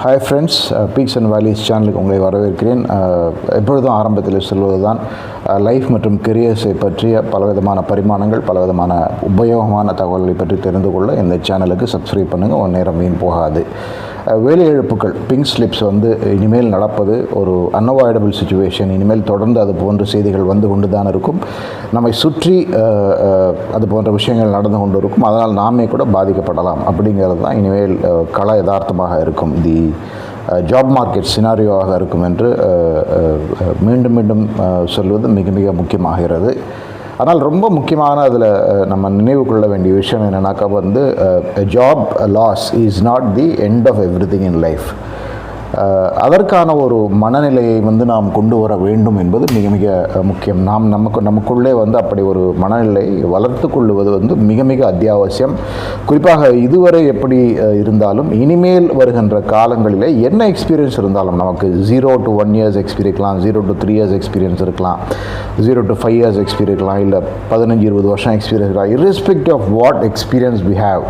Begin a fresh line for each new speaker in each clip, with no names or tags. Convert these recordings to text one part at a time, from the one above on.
Hi friends peaks and valleys சேனலுக்கு உங்களை வரவேற்கிறேன். Uh, எப்பொழுதும் ஆரம்பத்தில் சொல்வதுதான் uh, லைஃப் மற்றும் கெரியர்ஸை பற்றிய பலவிதமான பரிமாணங்கள் பலவிதமான உபயோகமான தகவல்களை பற்றி தெரிந்து கொள்ள இந்த சேனலுக்கு சப்ஸ்கிரைப் பண்ணுங்கள் ஒரு நேரம் வீண் போகாது. Uh, வேலை இழப்புகள் பிங்க் ஸ்லிப்ஸ் வந்து இனிமேல் நடப்பது ஒரு அன்அவாய்டபிள் சுச்சுவேஷன் இனிமேல் தொடர்ந்து அது போன்ற செய்திகள் வந்து கொண்டு தான் இருக்கும். நம்மை சுற்றி அது போன்ற விஷயங்கள் நடந்து கொண்டு இருக்கும் அதனால் நாமே கூட பாதிக்கப்படலாம். அப்படிங்கிறது தான் இனிமேல் கல கள யதார்த்தமாக இருக்கும். தி ஜாப் மார்க்கெட் சினாரியோவாக இருக்கும் என்று மீண்டும் மீண்டும் சொல்வது மிக மிக முக்கியமாகிறது. ஆனால் ரொம்ப முக்கியமான அதில் நம்ம நினைவு கொள்ள வேண்டிய விஷயம் என்னென்னாக்கா வந்து job loss is not the end of everything in life அதற்கான ஒரு மனநிலையை வந்து நாம் கொண்டு வர வேண்டும் என்பது மிக மிக முக்கியம். நாம் நமக்கு நமக்குள்ளே வந்து அப்படி ஒரு மனநிலை வளர்த்து கொள்ளுவது வந்து மிக மிக அத்தியாவசியம். குறிப்பாக இதுவரை எப்படி இருந்தாலும் இனிமேல் வருகின்ற காலங்களிலே என்ன எக்ஸ்பீரியன்ஸ் இருந்தாலும் நமக்கு zero to one years experience இருக்கலாம் zero to three years experience இருக்கலாம் zero to five years experience இருக்கலாம் இல்லை பதினஞ்சு இருபது வருஷம் எக்ஸ்பீரியன்ஸ் இருக்கலாம் irrespective of what experience we have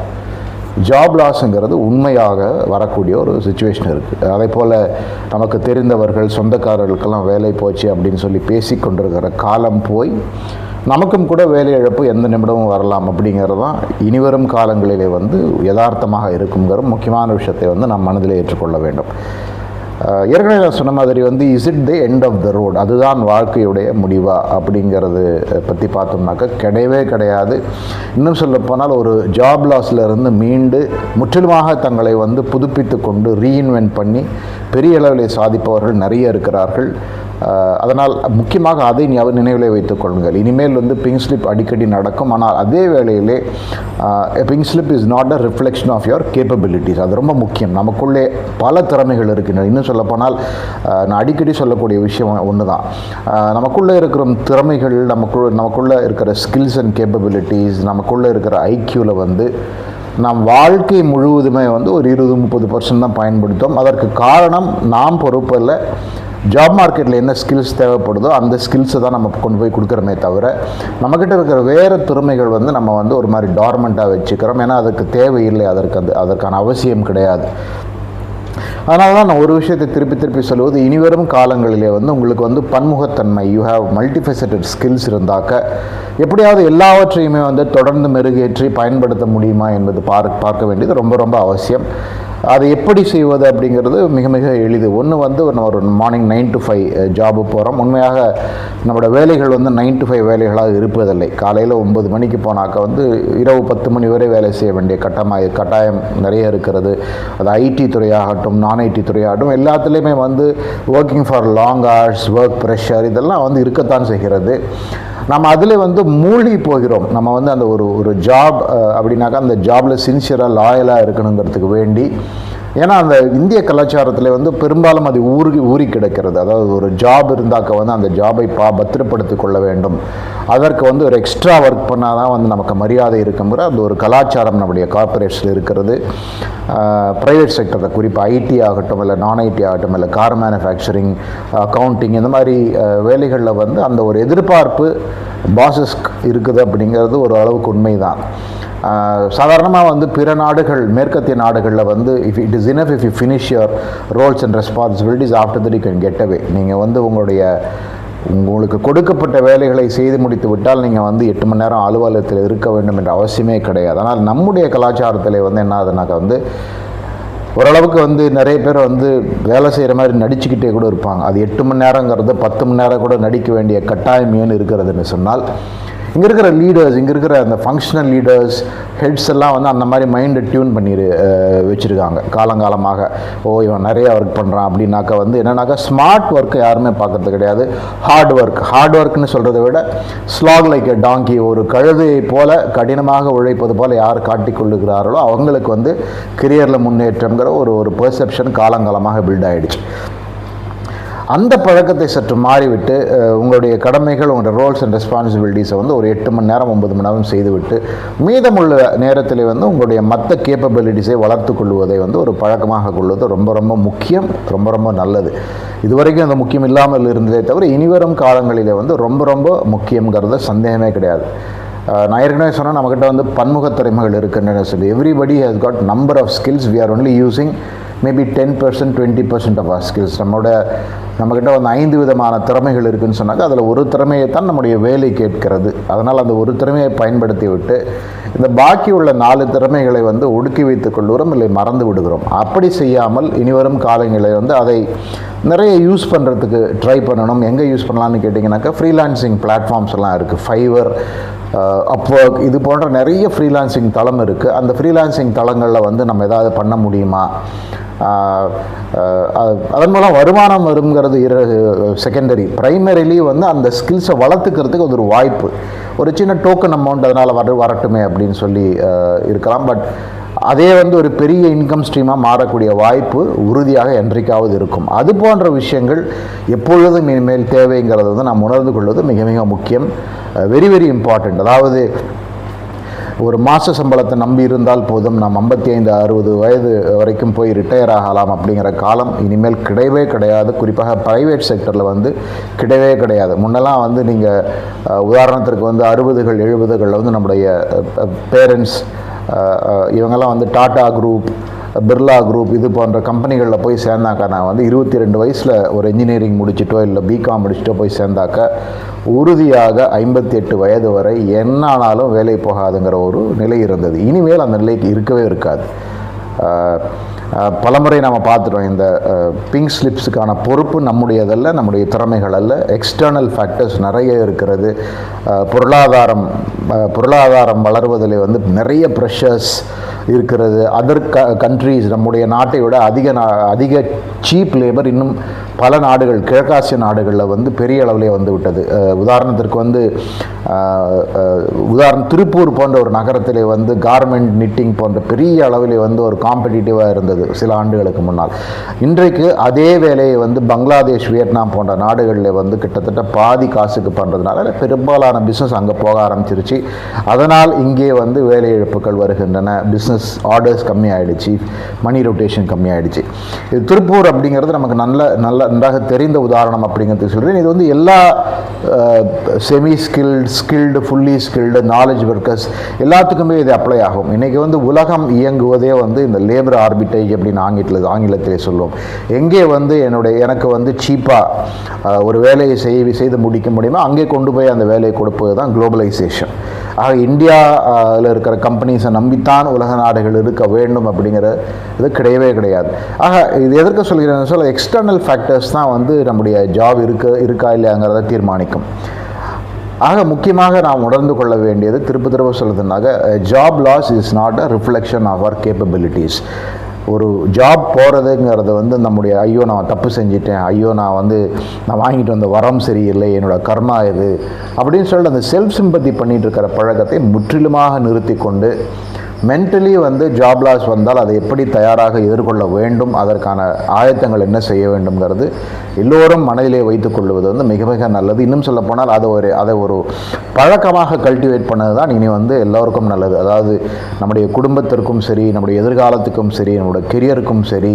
job லாஸுங்கிறது உண்மையாக வரக்கூடிய ஒரு சுச்சுவேஷன் இருக்குது அதே போல் நமக்கு தெரிந்தவர்கள் சொந்தக்காரர்களுக்கெல்லாம் வேலை போச்சு அப்படின்னு சொல்லி பேசி கொண்டிருக்கிற காலம் போய் நமக்கும் கூட வேலை இழப்பு எந்த நிமிடமும் வரலாம் அப்படிங்கிறது தான் இனிவரும் காலங்களிலே வந்து யதார்த்தமாக இருக்குங்கிற முக்கியமான விஷயத்தை வந்து நம் மனதில் ஏற்றுக்கொள்ள வேண்டும். ஏற்கனவே நான் சொன்ன மாதிரி வந்து is it the end of the road அதுதான் வாழ்க்கையுடைய முடிவா? அப்படிங்கிறது பற்றி பார்த்தோம்னாக்கா கிடையவே கிடையாது. இன்னும் சொல்ல போனால் ஒரு ஜாப் லாஸ்லேருந்து மீண்டு முற்றிலுமாக தங்களை வந்து புதுப்பித்து கொண்டு ரீஇன்வென்ட் பண்ணி பெரிய அளவில் சாதிப்பவர்கள் நிறைய இருக்கிறார்கள். அதனால் முக்கியமாக அதை ஞாபக நினைவிலே வைத்துக் கொள்ளுங்கள். இனிமேல் வந்து பிங்க் ஸ்லிப் அடிக்கடி நடக்கும். ஆனால் அதே வேளையிலே pink slip is not a reflection of your capabilities அது ரொம்ப முக்கியம். நமக்குள்ளே பல திறமைகள் இருக்கின்றன. இன்னும் சொல்லப்போனால் நான் அடிக்கடி சொல்லக்கூடிய விஷயம் ஒன்று தான் நமக்குள்ளே இருக்கிற திறமைகள் நமக்குள்ள நமக்குள்ளே இருக்கிற ஸ்கில்ஸ் அண்ட் கேப்பபிலிட்டிஸ் நமக்குள்ளே இருக்கிற ஐக்கியூவில் வந்து நாம் வாழ்க்கை முழுவதுமே வந்து ஒரு இருபது முப்பது பர்சன்ட் தான் பயன்படுத்தோம். அதற்கு காரணம் நாம் பொறுப்பில் ஜாப் மார்க்கெட்டில் என்ன ஸ்கில்ஸ் தேவைப்படுதோ அந்த ஸ்கில்ஸை தான் நம்ம கொண்டு போய் கொடுக்குறோமே தவிர நம்மக்கிட்ட இருக்கிற வேறு திறமைகள் வந்து நம்ம வந்து ஒரு மாதிரி டார்மெண்ட்டாக வச்சுக்கிறோம். ஏன்னா அதுக்கு தேவையில்லை. அதற்கு அது அதற்கான அவசியம் கிடையாது. அதனால தான் நான் ஒரு விஷயத்தை திருப்பி திருப்பி சொல்லுவது இனிவரும் காலங்களிலே வந்து உங்களுக்கு வந்து பன்முகத்தன்மை யூ ஹாவ் மல்டிஃபெசட்டட் ஸ்கில்ஸ் இருந்தாக்க எப்படியாவது எல்லாவற்றையுமே வந்து தொடர்ந்து மெருகேற்றி பயன்படுத்த முடியுமா என்பது பார்க்க வேண்டியது ரொம்ப ரொம்ப அவசியம். அதை எப்படி செய்வது அப்படிங்கிறது மிக மிக எளிது. ஒன்று வந்து நம்ம ஒரு morning nine to five job போகிறோம் உண்மையாக நம்மளோட வேலைகள் வந்து நைன் டு ஃபைவ் வேலைகளாக இருப்பதில்லை. காலையில் ஒம்பது மணிக்கு போனாக்க வந்து இரவு பத்து மணி வரை வேலை செய்ய வேண்டிய கட்டமாக கட்டாயம் நிறைய இருக்கிறது. அது ஐடி துறையாகட்டும் நான் ஐடி துறையாகட்டும் எல்லாத்துலேயுமே வந்து working for long hours work pressure இதெல்லாம் வந்து இருக்கத்தான் செய்கிறது. நம்ம அதில் வந்து மூழ்கி போகிறோம். நம்ம வந்து அந்த ஒரு ஒரு ஜாப் அப்படின்னாக்கா அந்த ஜாபில் சின்சியராக லாயலாக இருக்கணுங்கிறதுக்கு வேண்டி ஏன்னா அந்த இந்திய கலாச்சாரத்தில் வந்து பெரும்பாலும் அது ஊறி ஊறி கிடக்கிறது. அதாவது ஒரு ஜாப் இருந்தாக்க வந்து அந்த ஜாபை பா பத்திரப்படுத்தி கொள்ள வேண்டும். அதற்கு வந்து ஒரு எக்ஸ்ட்ரா ஒர்க் பண்ணால் தான் வந்து நமக்கு மரியாதை இருக்குங்கிற அந்த ஒரு கலாச்சாரம் நம்முடைய கார்பரேட்ஸில் இருக்கிறது. ப்ரைவேட் செக்டரில் குறிப்பாக ஐடி ஆகட்டும் இல்லை நான் ஐடி ஆகட்டும் இல்லை கார் மேனுஃபேக்சரிங் அக்கௌண்டிங் இந்த மாதிரி வேலைகளில் வந்து அந்த ஒரு எதிர்பார்ப்பு பாசஸ்க் இருக்குது அப்படிங்கிறது ஒரு அளவுக்கு உண்மை தான் சாதாரணமாக வந்து பிற நாடுகள் மேற்கத்திய நாடுகளில் வந்து if it is enough if you finish your roles and responsibilities after that you can get away நீங்கள் வந்து உங்களுடைய உங்களுக்கு கொடுக்கப்பட்ட வேலைகளை செய்து முடித்து விட்டால் நீங்கள் வந்து எட்டு மணி நேரம் அலுவலகத்தில் இருக்க வேண்டும் என்ற அவசியமே கிடையாது. ஆனால் நம்முடைய கலாச்சாரத்தில் வந்து என்ன ஆகுதுனாக்கா வந்து ஓரளவுக்கு வந்து நிறைய பேர் வந்து வேலை செய்கிற மாதிரி நடிச்சுக்கிட்டே கூட இருப்பாங்க. அது எட்டு மணி நேரங்கிறது பத்து மணி நேரம் கூட நடிக்க வேண்டிய கட்டாயம் ஏன்னு இருக்கிறதுன்னு சொன்னால் இங்கே இருக்கிற லீடர்ஸ் இங்கே இருக்கிற அந்த ஃபங்க்ஷனல் லீடர்ஸ் ஹெட்ஸ் எல்லாம் வந்து அந்த மாதிரி மைண்டை டியூன் பண்ணி வச்சுருக்காங்க. காலங்காலமாக ஓ இவன் நிறைய ஒர்க் பண்ணுறான் அப்படின்னாக்கா வந்து என்னன்னாக்கா ஸ்மார்ட் ஒர்க்கை யாருமே பார்க்கறது கிடையாது. ஹார்ட் ஒர்க் ஹார்ட் ஒர்க்னு சொல்கிறத விட ஸ்லாக் லைக் எ டாங்கி ஒரு கழுதையை போல கடினமாக உழைப்பது போல் யார் காட்டிக் கொள்ளுகிறார்களோ அவங்களுக்கு வந்து கெரியரில் முன்னேற்றங்கிற ஒரு ஒரு பெர்செப்ஷன் காலங்காலமாக பில்ட் ஆகிடுச்சு அந்த பழக்கத்தை சற்று மாறிவிட்டு உங்களுடைய கடமைகள் உங்களுடைய ரோல்ஸ் அண்ட் ரெஸ்பான்சிபிலிட்டிஸை வந்து ஒரு எட்டு மணி நேரம் ஒன்பது மணி நேரம் செய்துவிட்டு மீதமுள்ள நேரத்தில் வந்து உங்களுடைய மற்ற கேப்பபிலிட்டிஸை வளர்த்து கொள்வதை வந்து ஒரு பழக்கமாக கொள்வது ரொம்ப ரொம்ப முக்கியம் ரொம்ப ரொம்ப நல்லது. இதுவரைக்கும் அந்த முக்கியம் இல்லாமல் இருந்ததே தவிர இனிவரும் காலங்களில் வந்து ரொம்ப ரொம்ப முக்கியங்கிறத சந்தேகமே கிடையாது. நான் ஏற்கனவே சொன்னால் நம்மக்கிட்ட வந்து பன்முக திறமைகள் இருக்குன்னு சொல்லி. Everybody has got number of skills we are only using maybe ten percent twenty percent of our skills நம்மளோட நம்மக்கிட்ட வந்து ஐந்து விதமான திறமைகள் இருக்குதுன்னு சொன்னாக்க அதில் ஒரு திறமையை தான் நம்முடைய வேலை கேட்கிறது. அதனால் அந்த ஒரு திறமையை பயன்படுத்தி விட்டு இந்த பாக்கி உள்ள நாலு திறமைகளை வந்து ஒடுக்கி வைத்துக் கொள்கிறோம் இல்லை மறந்து விடுகிறோம். அப்படி செய்யாமல் இனிவரும் காலங்களில் வந்து அதை நிறைய யூஸ் பண்ணுறதுக்கு ட்ரை பண்ணணும். எங்கே யூஸ் பண்ணலான்னு கேட்டிங்கனாக்கா ஃப்ரீலான்சிங் பிளாட்ஃபார்ம்ஸ் எல்லாம் இருக்குது ஃபைவர் அப்போ இது போன்ற நிறைய ஃப்ரீலான்சிங் தளம் இருக்குது அந்த ஃப்ரீலான்சிங் தளங்களில் வந்து நம்ம ஏதாவது பண்ண முடியுமா? அதன் மூலம் வருமானம் வருங்கிறது இர செகண்டரி ப்ரைமரிலி வந்து அந்த ஸ்கில்ஸை வளர்த்துக்கிறதுக்கு அது ஒரு வாய்ப்பு. ஒரு சின்ன டோக்கன் அமௌண்ட் அதனால் வர வரட்டுமே அப்படின்னு சொல்லி இருக்கலாம். பட் அதே வந்து ஒரு பெரிய இன்கம் ஸ்ட்ரீமாக மாறக்கூடிய வாய்ப்பு உறுதியாக என்றைக்காவது இருக்கும். அது போன்ற விஷயங்கள் எப்பொழுதும் இனிமேல் தேவைங்கிறத வந்து நாம் உணர்ந்து கொள்வது மிக மிக முக்கியம். வெரி வெரி இம்பார்ட்டண்ட் அதாவது ஒரு மாத சம்பளத்தை நம்பி இருந்தால் போதும் நாம் ஐம்பத்தி ஐந்து அறுபது வயது வரைக்கும் போய் ரிட்டையர் ஆகலாம் அப்படிங்கிற காலம் இனிமேல் கிடையவே கிடையாது. குறிப்பாக ப்ரைவேட் செக்டரில் வந்து கிடையவே கிடையாது. முன்னெல்லாம் வந்து நீங்கள் உதாரணத்திற்கு வந்து அறுபதுகள் எழுபதுகளில் வந்து நம்முடைய பேரண்ட்ஸ் இவங்கெல்லாம் வந்து டாடா குரூப் பிர்லா குரூப் இது போன்ற கம்பெனிகளில் போய் சேர்ந்தாக்கா நான் வந்து இருபத்தி ரெண்டு வயசில் ஒரு இன்ஜினியரிங் முடிச்சிட்டோ இல்லை பிகாம் முடிச்சுட்டோ போய் சேர்ந்தாக்க உறுதியாக ஐம்பத்தி எட்டு வயது வரை என்ன ஆனாலும் வேலை போகாதுங்கிற ஒரு நிலை இருந்தது. இனிமேல் அந்த நிலைக்கு இருக்கவே இருக்காது. பலமுறை நம்ம பார்த்துட்டோம் இந்த பிங்க் ஸ்லிப்ஸுக்கான பொறுப்பு நம்முடையதல்ல நம்முடைய திறமைகள் அல்ல. எக்ஸ்டர்னல் ஃபேக்டர்ஸ் நிறைய இருக்கிறது. பொருளாதாரம் பொருளாதாரம் வளர்வதில் வந்து நிறைய ப்ரெஷர்ஸ் இருக்கிறது. அதர் க கண்ட்ரீஸ் நம்முடைய நாட்டை விட அதிக நா அதிக சீப் லேபர் இன்னும் பல நாடுகள் கிழக்காசிய நாடுகளில் வந்து பெரிய அளவிலே வந்து விட்டது. உதாரணத்திற்கு வந்து உதாரணம் திருப்பூர் போன்ற ஒரு நகரத்திலே வந்து கார்மெண்ட் நிட்டிங் போன்ற பெரிய அளவிலே வந்து ஒரு காம்படிட்டிவாக இருந்தது சில ஆண்டுகளுக்கு முன்னால். இன்றைக்கு அதே வேலையை வந்து பங்களாதேஷ் வியட்நாம் போன்ற நாடுகளில் வந்து கிட்டத்தட்ட பாதி காசுக்கு பண்ணுறதுனால பெரும்பாலான பிஸ்னஸ் அங்கே போக ஆரம்பிச்சிருச்சு. அதனால் இங்கே வந்து வேலை இழப்புகள் வருகின்றன. பிஸ்னஸ் ஆர்டர்ஸ் கம்மியாயிடுச்சு. மணி ரொட்டேஷன் கம்மியாயிடுச்சு. இது திருப்பூர் அப்படிங்கிறது நமக்கு நல்ல நல்ல நன்றாக தெரிந்த உதாரணம் அப்படிங்கிறது சொல்கிறேன் இது வந்து எல்லா semi skilled skilled fully skilled knowledge workers எல்லாத்துக்குமே இது அப்ளை ஆகும். இன்றைக்கி வந்து உலகம் இயங்குவதே வந்து இந்த லேபர் ஆர்பிட்டேஜ் அப்படின்னு ஆங்கிலத்தில் ஆங்கிலத்திலே சொல்லுவோம். எங்கே வந்து என்னுடைய எனக்கு வந்து சீப்பாக ஒரு வேலையை செய் செய்து முடிக்க முடியுமோ அங்கே கொண்டு போய் அந்த வேலையை கொடுப்பது தான் குளோபலைசேஷன் ஆக இந்தியாவில் இருக்கிற கம்பெனிஸை நம்பித்தான் உலக நாடுகள் இருக்க வேண்டும் அப்படிங்கிற இது கிடையவே கிடையாது. ஆக இது எதற்கு சொல்கிறேன்னு சொல்ல எக்ஸ்டர்னல் ஃபேக்டர்ஸ் தான் வந்து நம்முடைய ஜாப் இருக்க இருக்கா இல்லையாங்கிறத தீர்மானிக்கும். ஆக முக்கியமாக நாம் உணர்ந்து கொள்ள வேண்டியது திருப்ப திரும்ப சொல்லுதுனாக்க job loss is not a reflection of our capabilities ஒரு ஜாப் போகிறதுங்கிறது வந்து நம்முடைய ஐயோ நான் தப்பு செஞ்சிட்டேன் ஐயோ நான் வந்து நான் வாங்கிட்டு வந்த வரம் சரியில்லை என்னோட கர்மா இது அப்படின்னு சொல்லிட்டு அந்த செல்ஃப் சிம்பத்தி பண்ணிகிட்டு இருக்கிற பழக்கத்தை முற்றிலுமாக நிறுத்தி கொண்டு மென்டலி வந்து ஜாப் லாஸ் வந்தால் அதை எப்படி தயாராக எதிர்கொள்ள வேண்டும் அதற்கான ஆயத்தங்கள் என்ன செய்ய வேண்டும்ங்கிறது எல்லோரும் மனதிலே வைத்துக் கொள்வது வந்து மிக மிக நல்லது. இன்னும் சொல்ல போனால் அதை ஒரு அதை ஒரு பழக்கமாக கல்டிவேட் பண்ணது தான் இனி வந்து எல்லோருக்கும் நல்லது. அதாவது நம்முடைய குடும்பத்திற்கும் சரி நம்முடைய எதிர்காலத்துக்கும் சரி நம்முடைய கெரியருக்கும் சரி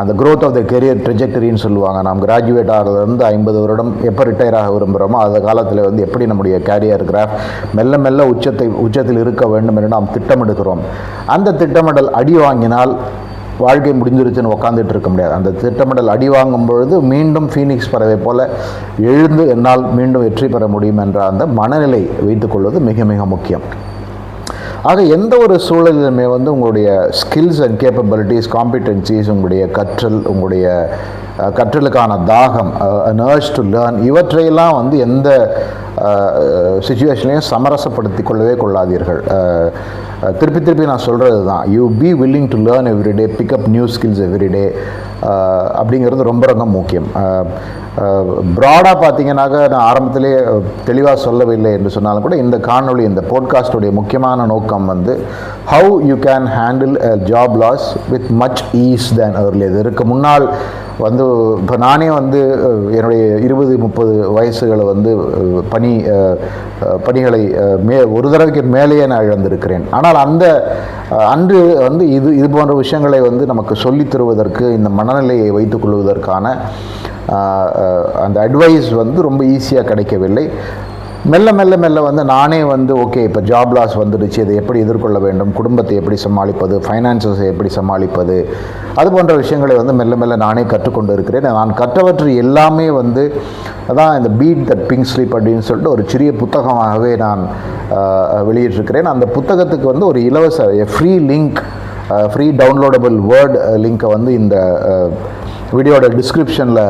அந்த க்ரோத் ஆஃப் த கெரியர் ட்ரெஜெக்டரின்னு சொல்லுவாங்க. நாம் கிராஜுவேட் ஆகிறதுலேருந்து ஐம்பது வருடம் எப்போ ரிட்டையர் ஆக விரும்புகிறோமோ அந்த காலத்தில் வந்து எப்படி நம்முடைய கேரியர் கிராஃப் மெல்ல மெல்ல உச்சத்தை உச்சத்தில் இருக்க வேண்டும் என்று நாம் திட்டமிடுகிறோம். அந்த திட்டமிடல் அடி வாங்கினால் வாழ்க்கை முடிஞ்சிருச்சுன்னு உக்காந்துட்டு இருக்க முடியாது. அந்த திட்டமிடல் அடி வாங்கும் பொழுது மீண்டும் ஃபீனிக்ஸ் பறவை போல எழுந்து என்னால் மீண்டும் வெற்றி பெற முடியும் என்ற அந்த மனநிலை வைத்துக்கொள்வது மிக மிக முக்கியம். ஆக எந்த ஒரு சூழலிலுமே வந்து உங்களுடைய ஸ்கில்ஸ் அண்ட் கேப்பபிலிட்டிஸ் காம்பிடென்சிஸ் உங்களுடைய கற்றல் உங்களுடைய அஹ், கற்றலுக்கான தாகம் நர்ஸ் டு லேர்ன் இவற்றையெல்லாம் வந்து எந்த சுச்சுவேஷன்லையும் சமரசப்படுத்தி கொள்ளவே கொள்ளாதீர்கள். அஹ், திருப்பி திருப்பி நான் சொல்கிறது தான் you be willing to learn everyday pick up new skills everyday அப்படிங்கிறது ரொம்ப ரொம்ப முக்கியம். ப்ராடாக பார்த்தீங்கன்னாக்க நான் ஆரம்பத்திலே தெளிவாக சொல்லவில்லை என்று சொன்னாலும் கூட இந்த காணொளி இந்த போட்காஸ்டுடைய முக்கியமான நோக்கம் வந்து how you can handle job loss with much ease then இது இதற்கு முன்னால் வந்து இப்போ நானே வந்து என்னுடைய இருபது முப்பது வயசுகளை வந்து பணி பணிகளை மே ஒரு தடவைக்கு மேலேயே நான் இழந்திருக்கிறேன். ஆனால் அந்த அன்று வந்து இது இது போன்ற விஷயங்களை வந்து நமக்கு சொல்லித் தருவதற்கு இந்த மனநிலையை வைத்துக் கொள்வதற்கான அந்த அட்வைஸ் வந்து ரொம்ப ஈஸியாக கிடைக்கவில்லை. மெல்ல மெல்ல மெல்ல வந்து நானே வந்து ஓகே இப்போ ஜாப் லாஸ் வந்துடுச்சு இதை எப்படி எதிர்கொள்ள வேண்டும் குடும்பத்தை எப்படி சமாளிப்பது ஃபைனான்சஸை எப்படி சமாளிப்பது அது போன்ற விஷயங்களை வந்து மெல்ல மெல்ல நானே கற்றுக்கொண்டு இருக்கிறேன். நான் கற்றவற்று எல்லாமே வந்து அதான் இந்த பீட் தட் பிங்க் ஸ்லீப் அப்படின்னு சொல்லிட்டு ஒரு சிறிய புத்தகமாகவே நான் வெளியிட்டிருக்கிறேன். அந்த புத்தகத்துக்கு வந்து ஒரு இலவச free link free downloadable word லிங்க்கை வந்து இந்த வீடியோட டிஸ்கிரிப்ஷனில்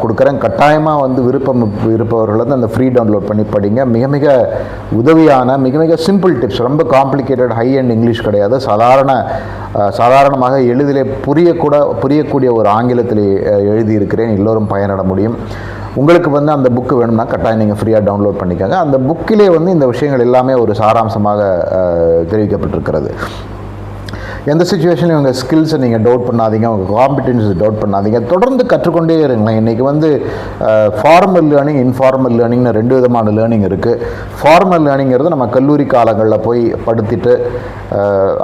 கொடுக்குறேன். கட்டாயமாக வந்து விருப்பம் இருப்பவர்கள் வந்து அந்த ஃப்ரீ டவுன்லோட் பண்ணி படிங்க. மிக மிக உதவியான மிக மிக சிம்பிள் டிப்ஸ் ரொம்ப காம்ப்ளிகேட்டட் ஹை அண்ட் இங்கிலீஷ் கிடையாது. சாதாரண சாதாரணமாக எளிதிலே புரியக்கூட புரியக்கூடிய ஒரு ஆங்கிலத்தில் எழுதியிருக்கிறேன். எல்லோரும் பயனட முடியும். உங்களுக்கு வந்து அந்த புக்கு வேணும்னா கட்டாயம் நீங்கள் ஃப்ரீயாக டவுன்லோட் பண்ணிக்கோங்க. அந்த புக்கிலே வந்து இந்த விஷயங்கள் எல்லாமே ஒரு சாராம்சமாக தெரிவிக்கப்பட்டிருக்கிறது. எந்த சுச்சுவேஷன்லையும் உங்கள் ஸ்கில்ஸை நீங்கள் டவுட் பண்ணாதீங்க உங்கள் காம்பிடென்ஸ் டவுட் பண்ணாதீங்க. தொடர்ந்து கற்றுக்கொண்டே இருங்களேன். இன்றைக்கி வந்து ஃபார்மல் லேர்னிங் இன்ஃபார்மல் லேர்னிங்னு ரெண்டு விதமான லேர்னிங் இருக்குது ஃபார்மல் லேர்னிங்கிறது நம்ம கல்லூரி காலங்களில் போய் படுத்திட்டு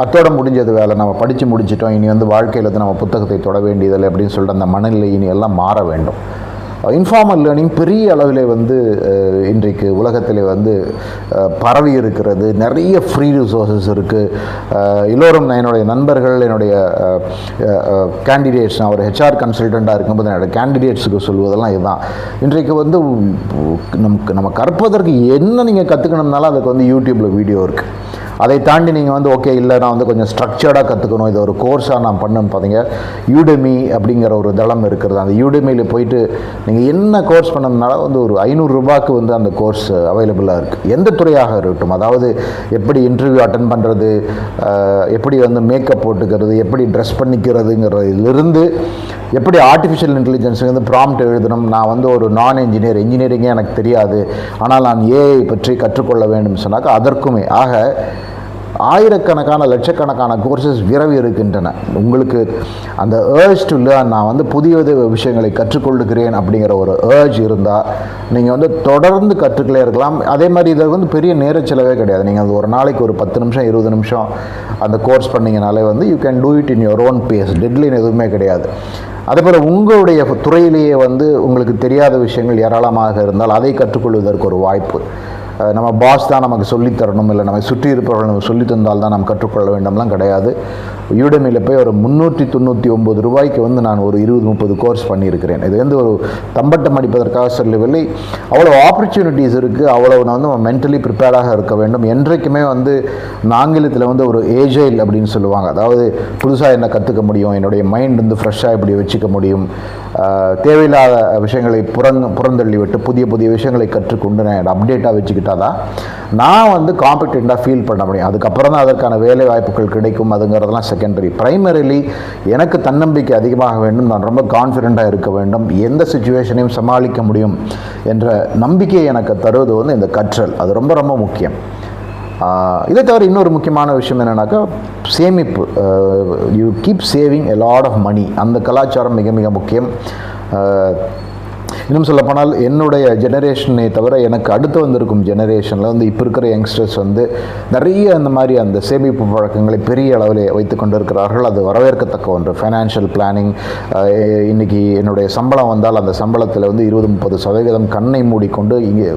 அத்தோட முடிஞ்சது வேலை நம்ம படித்து முடிச்சிட்டோம். இனி வந்து வாழ்க்கையில் நம்ம புத்தகத்தை தொட வேண்டியதில்லை அப்படின்னு சொல்லிட்டு அந்த மனநிலை இனி எல்லாம் மாற வேண்டும். இன்ஃபார்மல் லேர்னிங் பெரிய அளவில் வந்து இன்றைக்கு உலகத்தில் வந்து பரவி இருக்கிறது. நிறைய ஃப்ரீ ரிசோர்ஸஸ் இருக்குது எல்லோரும் நான் என்னுடைய நண்பர்கள் என்னுடைய கேண்டிடேட்ஸ் நான் ஒரு ஹெச்ஆர் கன்சல்டண்ட்டாக இருக்கும்போது என்னோட கேண்டிடேட்ஸுக்கு சொல்வதெல்லாம் இதுதான். இன்றைக்கு வந்து நமக்கு நம்ம கற்பதற்கு என்ன நீங்கள் கற்றுக்கணும்னாலும் அதுக்கு வந்து யூடியூப்பில் வீடியோ இருக்குது அதை தாண்டி நீங்கள் வந்து ஓகே இல்லை நான் வந்து கொஞ்சம் ஸ்ட்ரக்சர்டாக கற்றுக்கணும் இது ஒரு கோர்ஸாக நான் பண்ணுன்னு பார்த்தீங்க யூடெமி அப்படிங்கிற ஒரு தளம் இருக்கிறது. அந்த யூடெமியில் போயிட்டு நீங்கள் என்ன கோர்ஸ் பண்ணதுனால வந்து ஒரு ஐநூறுரூபாக்கு வந்து அந்த கோர்ஸ் அவைலபிளாக இருக்குது எந்த துறையாக இருக்கட்டும். அதாவது எப்படி இன்டர்வியூ அட்டன் பண்ணுறது எப்படி வந்து மேக்கப் போட்டுக்கிறது எப்படி ட்ரெஸ் பண்ணிக்கிறதுங்கிறதுலேருந்து எப்படி ஆர்டிஃபிஷியல் இன்டெலிஜென்ஸுக்கு வந்து ப்ராம்ப்ட் எழுதணும். நான் வந்து ஒரு நான் இன்ஜினியர் இன்ஜினியரிங்கே எனக்கு தெரியாது. ஆனால் நான் ஏஐ பற்றி கற்றுக்கொள்ள வேண்டும் சொன்னாக்க அதற்குமே. ஆக ஆயிரக்கணக்கான லட்சக்கணக்கான கோர்சஸ் விரவி இருக்கின்றன. உங்களுக்கு அந்த ஏர்ஜ் டு லேர்ன் நான் வந்து புதிய விஷயங்களை கற்றுக்கொள்ளுகிறேன் அப்படிங்கிற ஒரு ஏர்ஜ் இருந்தால் நீங்கள் வந்து தொடர்ந்து கற்றுக்கலே இருக்கலாம். அதே மாதிரி இதில் வந்து பெரிய நேர செலவே கிடையாது. நீங்கள் அது ஒரு நாளைக்கு ஒரு பத்து நிமிஷம் இருபது நிமிஷம் அந்த கோர்ஸ் பண்ணிங்கனாலே வந்து you can do it in your own pace deadline எதுவுமே கிடையாது. அதே போல் உங்களுடைய துறையிலேயே வந்து உங்களுக்கு தெரியாத விஷயங்கள் ஏராளமாக இருந்தால் அதை கற்றுக்கொள்வதற்கு ஒரு வாய்ப்பு. நம்ம பாஸ் தான் நமக்கு சொல்லித் தரணும் இல்லை நம்மை சுற்றி இருப்பவர்கள் சொல்லி தந்தால் தான் நாம் கற்றுக்கொள்ள வேண்டும்லாம் கிடையாது. யூடமியில் போய் ஒரு முந்நூற்றி தொண்ணூற்றி ஒம்பது ரூபாய்க்கு வந்து நான் ஒரு இருபது முப்பது கோர்ஸ் பண்ணியிருக்கிறேன். இது வந்து ஒரு தம்பட்டம் அடிப்பதற்காக சொல்லவில்லை அவ்வளோ ஆப்பர்ச்சுனிட்டிஸ் இருக்குது அவ்வளோ நான் வந்து மென்டலி ப்ரிப்பேர்டாக இருக்க வேண்டும். என்றைக்குமே வந்து ஆங்கிலத்தில் வந்து ஒரு ஏஜைல் அப்படின்னு சொல்லுவாங்க. அதாவது புதுசாக என்ன கற்றுக்க முடியும்? என்னுடைய மைண்ட் வந்து ஃப்ரெஷ்ஷாக இப்படி வச்சுக்க முடியும்? தேவையில்லாத விஷயங்களை புறங் புறந்தள்ளிவிட்டு புதிய புதிய விஷயங்களை கற்றுக்கொண்டு நான் அப்டேட்டாக வச்சுக்கிட்டா தான் நான் வந்து காம்படிட்டாக ஃபீல் பண்ண முடியும். அதுக்கப்புறம் தான் அதற்கான வேலை வாய்ப்புகள் கிடைக்கும் அதுங்கிறதெல்லாம் செகண்டரி ப்ரைமரிலி எனக்கு தன்னம்பிக்கை அதிகமாக வேண்டும். நான் ரொம்ப கான்ஃபிடெண்ட்டாக இருக்க வேண்டும். எந்த சுச்சுவேஷனையும் சமாளிக்க முடியும் என்ற நம்பிக்கையை எனக்கு தருவது வந்து இந்த கற்றல். அது ரொம்ப ரொம்ப முக்கியம். இதை தவிர இன்னொரு முக்கியமான விஷயம் என்னென்னாக்கா சேமிப்பு you keep saving a lot of money அந்த கலாச்சாரம் மிக மிக முக்கியம். இன்னும் சொல்லப்போனால் என்னுடைய ஜெனரேஷனை தவிர எனக்கு அடுத்து வந்திருக்கும் ஜெனரேஷனில் வந்து இப்போ இருக்கிற யங்ஸ்டர்ஸ் வந்து நிறைய அந்த மாதிரி அந்த சேமிப்பு பழக்கங்களை பெரிய அளவில் வைத்து கொண்டிருக்கிறார்கள். அது வரவேற்கத்தக்க ஒன்று. ஃபைனான்ஷியல் பிளானிங் இன்னைக்கு என்னுடைய சம்பளம் வந்தால் அந்த சம்பளத்தில் வந்து இருபது முப்பது சதவீதம் கண்ணை மூடிக்கொண்டு இங்கே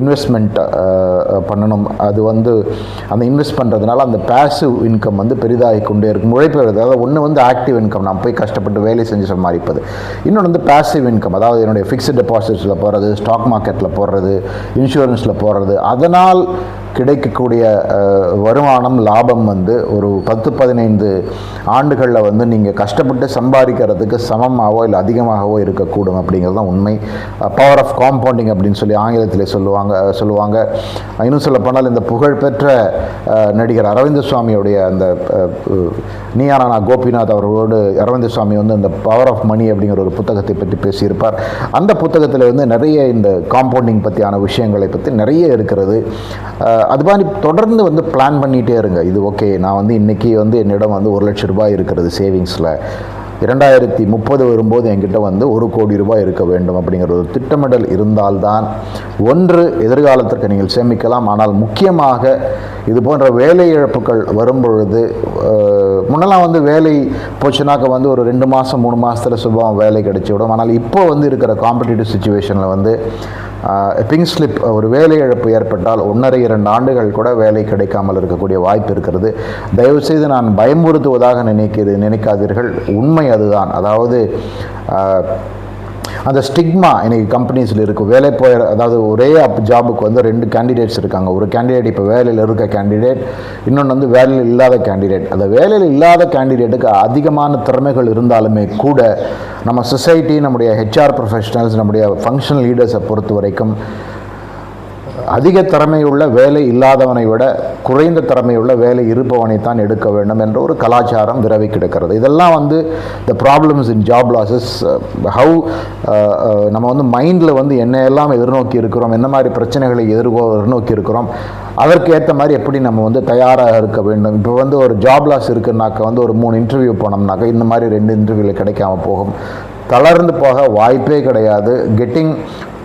இன்வெஸ்ட்மெண்ட் uh, uh, பண்ணணும். அது வந்து அந்த இன்வெஸ்ட் பண்ணுறதுனால அந்த பேசிவ் இன்கம் வந்து பெரிதாகி கொண்டே இருக்கும் உழைப்பு அதாவது ஒன்று வந்து ஆக்டிவ் இன்கம் நான் போய் கஷ்டப்பட்டு வேலை செஞ்சு சம்பாதிப்பது. இன்னொன்று வந்து பேசிவ் இன்கம் அதாவது என்னுடைய ஃபிக்ஸ்ட் டெபாசிட்ஸில் போடுறது ஸ்டாக் மார்க்கெட்டில் போடுறது இன்சூரன்ஸில் போடுறது அதனால் கிடைக்கக்கூடிய வருமானம் லாபம் வந்து ஒரு பத்து பதினைந்து ஆண்டுகளில் வந்து நீங்கள் கஷ்டப்பட்டு சம்பாதிக்கிறதுக்கு சமமாகவோ இல்லை அதிகமாகவோ இருக்கக்கூடும் அப்படிங்கிறது தான் உண்மை. பவர் ஆஃப் காம்பவுண்டிங் அப்படின்னு சொல்லி ஆங்கிலத்தில் சொல்லுவாங்க சொல்லுவாங்க. இன்னும் சொல்ல போனால் இந்த புகழ்பெற்ற நடிகர் அரவிந்த சுவாமியுடைய அந்த நீ யாரானா கோபிநாத் அவர்களோடு அரவிந்த சுவாமி வந்து இந்த பவர் ஆஃப் மணி அப்படிங்கிற ஒரு புத்தகத்தை பற்றி பேசியிருப்பார். அந்த புத்தகத்தில் வந்து நிறைய இந்த காம்பவுண்டிங் பற்றியான விஷயங்களை பற்றி நிறைய இருக்கிறது. அது மாதிரி தொடர்ந்து வந்து பிளான் பண்ணிகிட்டே இருங்க. இது ஓகே நான் வந்து இன்றைக்கி வந்து என்னிடம் வந்து ஒரு லட்ச ரூபாய் இருக்கிறது சேவிங்ஸில் இரண்டாயிரத்தி முப்பது வரும்போது என்கிட்ட வந்து ஒரு கோடி ரூபாய் இருக்க வேண்டும் அப்படிங்கிற ஒரு திட்டமிடல் இருந்தால்தான் ஒன்று எதிர்காலத்திற்கு நீங்கள் சேமிக்கலாம். ஆனால் முக்கியமாக இது போன்ற வேலை இழப்புகள் வரும்பொழுது முன்னெல்லாம் வந்து வேலை போச்சுனாக்க வந்து ஒரு ரெண்டு மாதம் மூணு மாதத்தில் சுபம் வேலை கிடைச்சி விடும் ஆனால் இப்போ வந்து இருக்கிற காம்படிட்டிவ் சுச்சுவேஷனில் வந்து பிங்க் ஸ்லிப் ஒரு வேலை இழப்பு ஏற்பட்டால் ஒன்றரை இரண்டு ஆண்டுகள் கூட வேலை கிடைக்காமல் இருக்கக்கூடிய வாய்ப்பு இருக்கிறது. தயவுசெய்து நான் பயமுறுத்துவதாக நினைக்கிறது நினைக்காதீர்கள். உண்மை அதுதான். அதாவது அந்த ஸ்டிக்மா இன்றைக்கி கம்பெனிஸில் இருக்குது வேலை போய் அதாவது ஒரே அப் ஜாபுக்கு வந்து ரெண்டு கேண்டிடேட்ஸ் இருக்காங்க. ஒரு கேண்டிடேட் இப்போ வேலையில் இருக்க கேண்டிடேட் இன்னொன்று வந்து வேலையில் இல்லாத கேண்டிடேட் அந்த வேலையில் இல்லாத கேண்டிடேட்டுக்கு அதிகமான திறமைகள் இருந்தாலுமே கூட நம்ம சொசைட்டி நம்முடைய ஹெச்ஆர் ப்ரொஃபஷனல்ஸ் நம்முடைய ஃபங்க்ஷனல் லீடர்ஸை பொறுத்த வரைக்கும் அதிக திறமையுள்ள வேலை இல்லாதவனை விட குறைந்த திறமையுள்ள வேலை இருப்பவனை தான் எடுக்க வேண்டும் என்ற ஒரு கலாச்சாரம் விரவி கிடக்கிறது. இதெல்லாம் வந்து the problems in job losses how நம்ம வந்து மைண்டில் வந்து என்ன எல்லாம் எதிர்நோக்கி இருக்கிறோம் என்ன மாதிரி பிரச்சனைகளை எதிர்கோ எதிர்நோக்கி இருக்கிறோம் அதற்கு ஏற்ற மாதிரி எப்படி நம்ம வந்து தயாராக இருக்க வேண்டும். இப்போ வந்து ஒரு ஜாப் லாஸ் இருக்குன்னாக்க வந்து ஒரு மூணு இன்டர்வியூ போனோம்னாக்க இந்த மாதிரி ரெண்டு இன்டர்வியூவில் கிடைக்காம போகும். தளர்ந்து போக வாய்ப்பே கிடையாது. Getting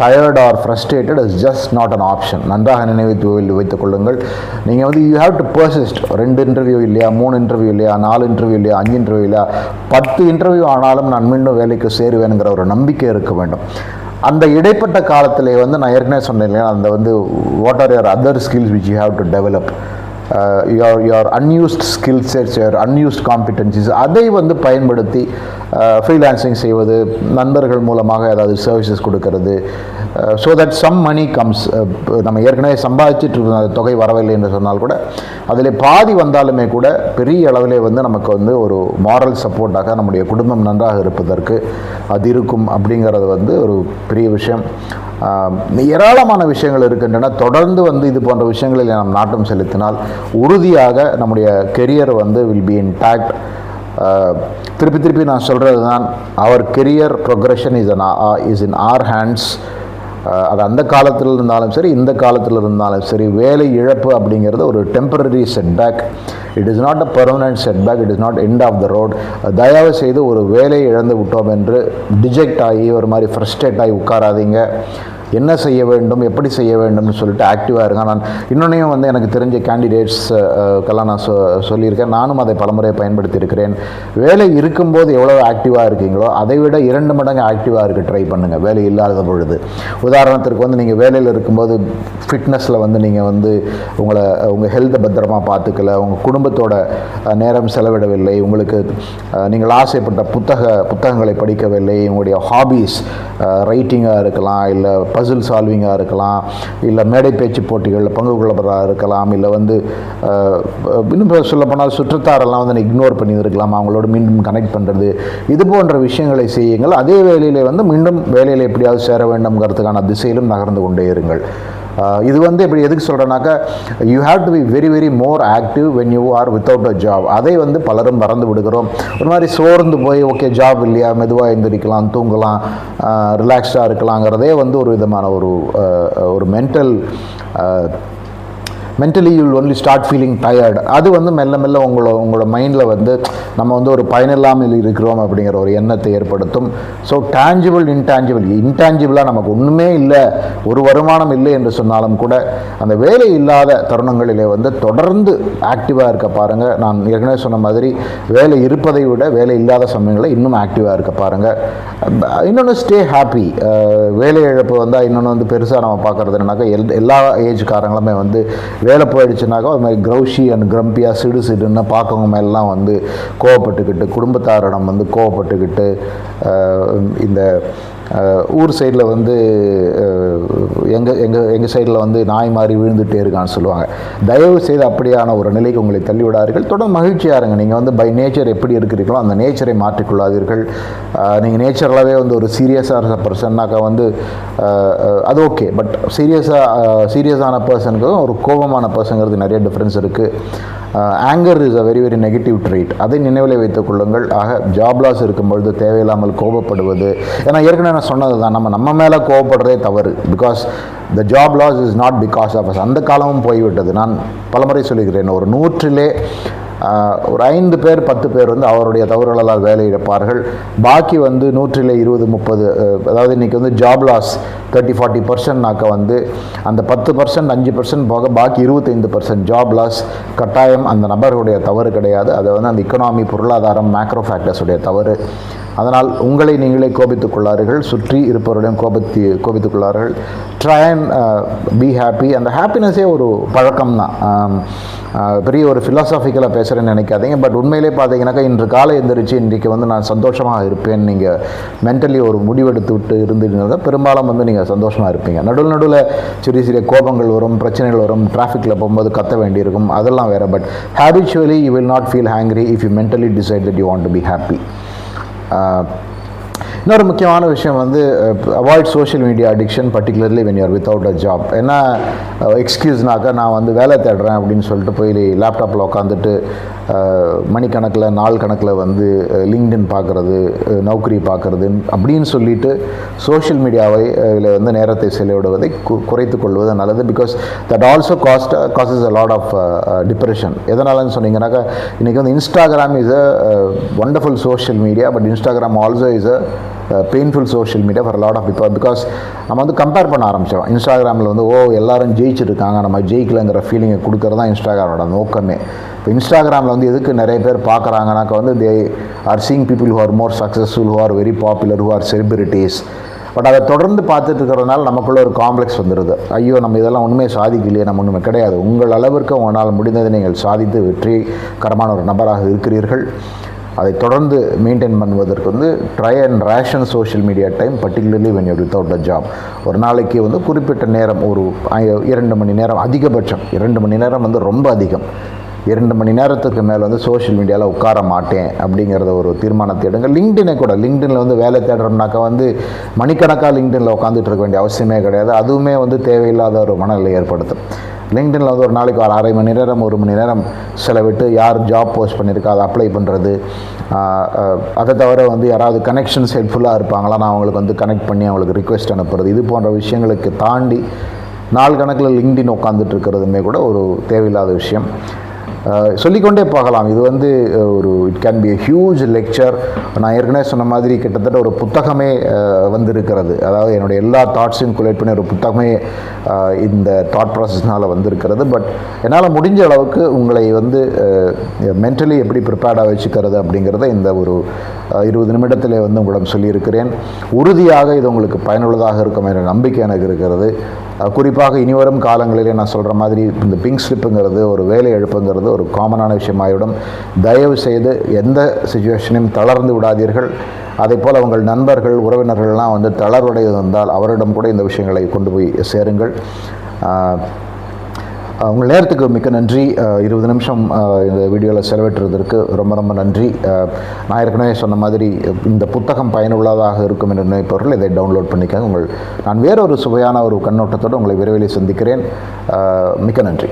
tired or frustrated is just not an option நன்றாக நினைவித்து வைத்துக் கொள்ளுங்கள். நீங்கள் வந்து யூ ஹாவ் டு பர்சிஸ்ட் ரெண்டு இன்டர்வியூ இல்லையா மூணு இன்டர்வியூ இல்லையா நாலு இன்டர்வியூ இல்லையா அஞ்சு இன்டர்வியூ இல்லையா பத்து இன்டர்வியூ ஆனாலும் நான் மீண்டும் வேலைக்கு சேருவேனுங்கிற ஒரு நம்பிக்கை இருக்க வேண்டும். அந்த இடைப்பட்ட காலத்திலே வந்து நான் ஏற்கனவே சொன்னேன் இல்லையா அந்த வந்து what are your other skills which you have to develop your your unused skill sets your unused competencies அதை வந்து பயன்படுத்தி uh, ஃப்ரீலான்சிங் செய்வது நண்பர்கள் மூலமாக ஏதாவது சர்வீசஸ் கொடுக்கறது so that some money comes நம்ம ஏற்கனவே சம்பாதிச்சிட்டு இருந்த அந்த தொகை வரவில்லை என்று சொன்னால் கூட அதில் பாதி வந்தாலுமே கூட பெரிய அளவிலே வந்து நமக்கு வந்து ஒரு மாரல் சப்போர்ட்டாக நம்முடைய குடும்பம் நன்றாக இருப்பதற்கு அது இருக்கும் அப்படிங்கிறது வந்து ஒரு பெரிய விஷயம். ஏராளமான விஷயங்கள் இருக்கின்றன. தொடர்ந்து வந்து இது போன்ற விஷயங்களில் நாம் நாட்டம் செலுத்தினால் உறுதியாக நம்முடைய கெரியர் வந்து வில் பி இன்டாக்ட் திருப்பி திருப்பி நான் சொல்கிறது தான் அவர் career progression is an is in our hands அது அந்த காலத்தில் இருந்தாலும் சரி இந்த காலத்தில் இருந்தாலும் சரி வேலை இழப்பு அப்படிங்கிறது ஒரு temporary setback it is not a permanent setback it is not end of the road தயவு செய்து ஒரு வேலையை இழந்து விட்டோம் என்று டிஜெக்ட் ஆகி ஒரு மாதிரி ஃப்ரஸ்ட்ரேட் ஆகி உட்காராதீங்க. என்ன செய்ய வேண்டும் எப்படி செய்ய வேண்டும்னு சொல்லிட்டு ஆக்டிவாக இருங்க. நான் இன்னொன்னையும் வந்து எனக்கு தெரிஞ்ச கேண்டிடேட்ஸ்க்கெல்லாம் நான் சொ சொல்லியிருக்கேன். நானும் அதை பலமுறை பயன்படுத்தியிருக்கிறேன். வேலை இருக்கும்போது எவ்வளோ ஆக்டிவாக இருக்கீங்களோ அதை விட இரண்டு மடங்கு ஆக்டிவாக இருக்க ட்ரை பண்ணுங்கள் வேலை இல்லாத பொழுது. உதாரணத்திற்கு வந்து நீங்கள் வேலையில் இருக்கும்போது ஃபிட்னஸில் வந்து நீங்கள் வந்து உங்களை உங்கள் ஹெல்த்தை பத்திரமா பார்த்துக்கல உங்கள் குடும்பத்தோட நேரம் செலவிடவில்லை உங்களுக்கு நீங்கள் ஆசைப்பட்ட புத்தக புத்தகங்களை படிக்கவில்லை உங்களுடைய ஹாபீஸ் ரைட்டிங்காக இருக்கலாம் இல்லை பசில் சால்விங்காக இருக்கலாம் இல்லை மேடை பேச்சு போட்டிகளில் பங்கு கொள்ளப்படுறதாக இருக்கலாம் இல்லை வந்து இன்னும் சொல்லப்போனால் சுற்றத்தாரெல்லாம் வந்து இக்னோர் பண்ணியிருக்கலாம் அவங்களோட மீண்டும் கனெக்ட் பண்ணுறது இது போன்ற விஷயங்களை செய்யுங்கள். அதே வேலையில் வந்து மீண்டும் வேலையில் எப்படியாவது சேர வேண்டும்ங்கிறதுக்கான திசையிலும் நகர்ந்து கொண்டே இருங்கள். இது வந்து இப்படி எதுக்கு சொல்கிறேன்னாக்கா you have to be very very more active when you are without a job அதை வந்து பலரும் மறந்து விடுகிறோம். ஒரு மாதிரி சோர்ந்து போய் ஓகே ஜாப் இல்லையா மெதுவாக எந்திரிக்கலாம் தூங்கலாம் ரிலாக்ஸ்டாக இருக்கலாங்கிறதே வந்து ஒரு விதமான ஒரு ஒரு mental mentally you'll only start feeling tired அது வந்து மெல்ல மெல்ல உங்களோட உங்களோட மைண்டில் வந்து நம்ம வந்து ஒரு பயனில்லாமல் இருக்கிறோம் அப்படிங்கிற ஒரு எண்ணத்தை ஏற்படுத்தும். ஸோ டேஞ்சிபிள் இன்டாஞ்சிபிள் இன்டாஞ்சிபிளாக நமக்கு ஒன்றுமே இல்லை. ஒரு வருமானம் இல்லை என்று சொன்னாலும் கூட அந்த வேலை இல்லாத தருணங்களிலே வந்து தொடர்ந்து ஆக்டிவாக இருக்க பாருங்கள் நான் ஏற்கனவே சொன்ன மாதிரி வேலை இருப்பதை விட வேலை இல்லாத சமயங்களில் இன்னும் ஆக்டிவாக இருக்க பாருங்கள் இன்னொன்று ஸ்டே ஹாப்பி வேலை இழப்பு வந்தால் இன்னொன்று வந்து பெருசாக நம்ம பார்க்குறது என்னன்னாக்கா எல் எல்லா ஏஜ்காரங்களுமே வந்து வேலை போயிடுச்சுனாக்கா அது மாதிரி க்ரௌஷி அண்ட் கிரம்பியாக சிடு சிடுன்னு பார்க்கவங்க மேலாம் வந்து கோவப்பட்டுக்கிட்டு குடும்பத்தாரிடம் வந்து கோவப்பட்டுக்கிட்டு இந்த ஊர் சைடில் வந்து எங்கள் எங்கள் எங்கள் சைடில் வந்து நாய் மாதிரி விழுந்துகிட்டே இருக்கான்னு சொல்லுவாங்க. தயவு செய்து அப்படியான ஒரு நிலைக்கு உங்களை தள்ளிவிடாதீர்கள். தொடர்ந்து மகிழ்ச்சியாக இருங்க நீங்கள் வந்து பை நேச்சர் எப்படி இருக்கிறீர்களோ அந்த நேச்சரை மாற்றிக்கொள்ளாதீர்கள். நீங்கள் நேச்சரலாகவே வந்து ஒரு சீரியஸாக இருந்த பர்சன்னாக்கா வந்து அது ஓகே பட் சீரியஸாக சீரியஸான பர்சனுக்கும் ஒரு கோபமான பர்சனுங்கிறது நிறைய டிஃப்ரென்ஸ் இருக்குது anger is a very very negative trait அதை நினைவில் வைத்துக் கொள்ளுங்கள். ஆக ஜாப் லாஸ் இருக்கும்பொழுது தேவையில்லாமல் கோபப்படுவது. ஏன்னா ஏற்கனவே நான் சொன்னது தான் நம்ம நம்ம மேலே கோபப்படுறதே தவறு. Because the job loss is not because of us அந்த காலமும் போய்விட்டது. நான் பலமுறை சொல்லிக்கிறேன். ஒரு நூற்றிலே ஒரு ஐந்து பேர் பத்து பேர் வந்து அவருடைய தவறுகளால் வேலை இழப்பார்கள் பாக்கி வந்து நூற்றில் இருபது முப்பது அதாவது இன்றைக்கி வந்து ஜாப் லாஸ் தேர்ட்டி ஃபார்ட்டி பர்சன்ட்னாக்க வந்து அந்த பத்து பர்சன்ட் அஞ்சு பர்சன்ட் போக பாக்கி இருபத்தைந்து பர்சன்ட் ஜாப் லாஸ் கட்டாயம் அந்த நபர்களுடைய தவறு கிடையாது. அதை வந்து அந்த எக்கனாமி பொருளாதாரம் மேக்ரோ ஃபேக்டர்ஸுடைய தவறு. அதனால் உங்களை நீங்களே கோபித்துக் கொள்ளார்கள் சுற்றி இருப்பவர்களையும் கோபித்து கோபித்துக் கொள்ளார்கள் try and be uh, happy அந்த ஹாப்பினஸே ஒரு பழக்கம் தான் பெரிய ஒரு ஃபிலாசாபிக்கலாக பேசுகிறேன்னு நினைக்காதீங்க. பட் உண்மையிலே பார்த்தீங்கன்னாக்கா இன்று காலை எந்திரிச்சு இன்றைக்கு வந்து நான் சந்தோஷமாக இருப்பேன். நீங்கள் மென்டலி ஒரு முடிவெடுத்து விட்டு இருந்தீங்கன்னா பெரும்பாலும் வந்து நீங்கள் சந்தோஷமாக இருப்பீங்க. நடுவில் நடுவில் சிறிய சிறிய கோபங்கள் வரும் பிரச்சனைகள் வரும். டிராஃபிக்கில் போகும்போது கத்த வேண்டியிருக்கும். அதெல்லாம் வேறு. But habitually you will not feel hungry if you mentally decide that you want to be happy இன்னொரு முக்கியமான விஷயம் வந்து avoid social media addiction particularly when you're without a job ஏன்னா எக்ஸ்கியூஸ்னாக்கா நான் வந்து வேலை தேடுறேன் அப்படின்னு சொல்லிட்டு போய் லேப்டாப்பில் உட்காந்துட்டு மணிக்கணக்கில் நாள் கணக்கில் வந்து லிங்க்டின் பார்க்குறது நௌக்கரி பார்க்குறது அப்படின்னு சொல்லிட்டு சோஷியல் மீடியாவை இதில் வந்து நேரத்தை செலவிடுவதை கு- குறைத்து கொள்வது நல்லது. Because that also cost causes a lot of depression எதனாலன்னு சொன்னீங்கன்னாக்கா இன்றைக்கி வந்து Instagram is a wonderful social media but Instagram also is a painful social media for lot of people because நம்ம வந்து கம்பேர் பண்ண ஆரம்பிச்சிடும் இன்ஸ்டாகிராமில் வந்து ஓ எல்லாரும் ஜெயிச்சிருக்காங்க நம்ம ஜெயிக்கலங்கிற ஃபீலிங்கை கொடுக்குறது தான் இன்ஸ்டாகிராமோட நோக்கமே. இப்போ இன்ஸ்டாகிராமில் வந்து எதுக்கு நிறைய பேர் பார்க்குறாங்கனாக்கா வந்து they are seeing people who are more successful who are very popular who are celebrities but அதை தொடர்ந்து பார்த்துட்டு இருக்கிறதுனால நமக்குள்ள ஒரு காம்ப்ளெக்ஸ் வந்துடுது ஐயோ நம்ம இதெல்லாம் ஒன்றுமே சாதிக்கலையே நம்ம ஒன்றுமே கிடையாது. உங்கள் அளவிற்கு உங்களால் முடிந்ததை நீங்கள் சாதித்து வெற்றிகரமான ஒரு நபராக இருக்கிறீர்கள். அதை தொடர்ந்து மெயின்டைன் பண்ணுவதற்கு வந்து try and ration social media time particularly when you without a job ஒரு நாளைக்கு வந்து குறிப்பிட்ட நேரம் ஒரு இரண்டு மணி நேரம் அதிகபட்சம். இரண்டு மணி நேரம் வந்து ரொம்ப அதிகம். இரண்டு மணி நேரத்துக்கு மேலே வந்து சோஷியல் மீடியாவில் உட்கார மாட்டேன் அப்படிங்கிறத ஒரு தீர்மானத்தை எடுங்க. லிங்க்டினை கூட லிங்க்டினில் வந்து வேலை தேடுறோம்னாக்கா வந்து மணிக்கணக்காக லிங்க்டினில் உட்காந்துட்டு இருக்க வேண்டிய அவசியமே கிடையாது. அதுவுமே வந்து தேவையில்லாத ஒரு மனநிலை ஏற்படுத்தும். லிங்க்டினில் வந்து ஒரு நாளைக்கு ஒரு அரை மணி நேரம் ஒரு மணி நேரம் செலவிட்டு யார் ஜாப் போஸ்ட் பண்ணியிருக்கா அதை அப்ளை பண்ணுறது அதை தவிர வந்து யாராவது கனெக்ஷன்ஸ் ஹெல்ப்ஃபுல்லாக இருப்பாங்களா நான் அவங்களுக்கு வந்து கனெக்ட் பண்ணி அவங்களுக்கு ரிக்வெஸ்ட் அனுப்புறது. இது போன்ற விஷயங்களுக்கு தாண்டி நாள் கணக்கில் லிங்க்டின் உட்காந்துட்டு இருக்கிறதுமே கூட ஒரு தேவையில்லாத விஷயம். சொல்லிக்கொண்டே போகலாம். இது வந்து ஒரு it can be a huge lecture நான் ஏற்கனவே சொன்ன மாதிரி கிட்டத்தட்ட ஒரு புத்தகமே வந்திருக்கிறது. அதாவது என்னுடைய எல்லா தாட்ஸையும் கொலேட் பண்ணி ஒரு புத்தகமே இந்த தாட் ப்ராசஸ்னால் வந்திருக்கிறது. பட் என்னால் முடிஞ்ச அளவுக்கு உங்களை வந்து மென்டலி எப்படி ப்ரிப்பேர்டாக வச்சுக்கிறது அப்படிங்கிறத இந்த ஒரு இருபது நிமிடத்தில் வந்து உங்களிடம் சொல்லியிருக்கிறேன். உறுதியாக இது உங்களுக்கு பயனுள்ளதாக இருக்கும் என்ற நம்பிக்கை எனக்கு இருக்கிறது. குறிப்பாக இனிவரும் காலங்களிலே நான் சொல்கிற மாதிரி இந்த பிங்க் ஸ்லிப்புங்கிறது ஒரு வேலை எழுப்புங்கிறது ஒரு காமனான விஷயமாயிடும். தயவு செய்து எந்த சுச்சுவேஷனையும் தளர்ந்து விடாதீர்கள். அதே போல் உங்கள் நண்பர்கள் உறவினர்கள்லாம் வந்து தளர்வடைந்து வந்தால் அவரிடம் கூட இந்த விஷயங்களை கொண்டு போய் சேருங்கள். உங்கள் நேரத்துக்கு மிக்க நன்றி. இருபது நிமிஷம் இந்த வீடியோவில் செலவிட்டுறதற்கு ரொம்ப ரொம்ப நன்றி. நான் ஏற்கனவே சொன்ன மாதிரி இந்த புத்தகம் பயனுள்ளதாக இருக்கும் என்று நினைப்பவர்கள் இதை டவுன்லோட் பண்ணிக்கங்க. உங்கள் நான் வேறொரு சுவையான ஒரு கண்ணோட்டத்தோடு உங்களை விரைவில் சந்திக்கிறேன். மிக்க நன்றி.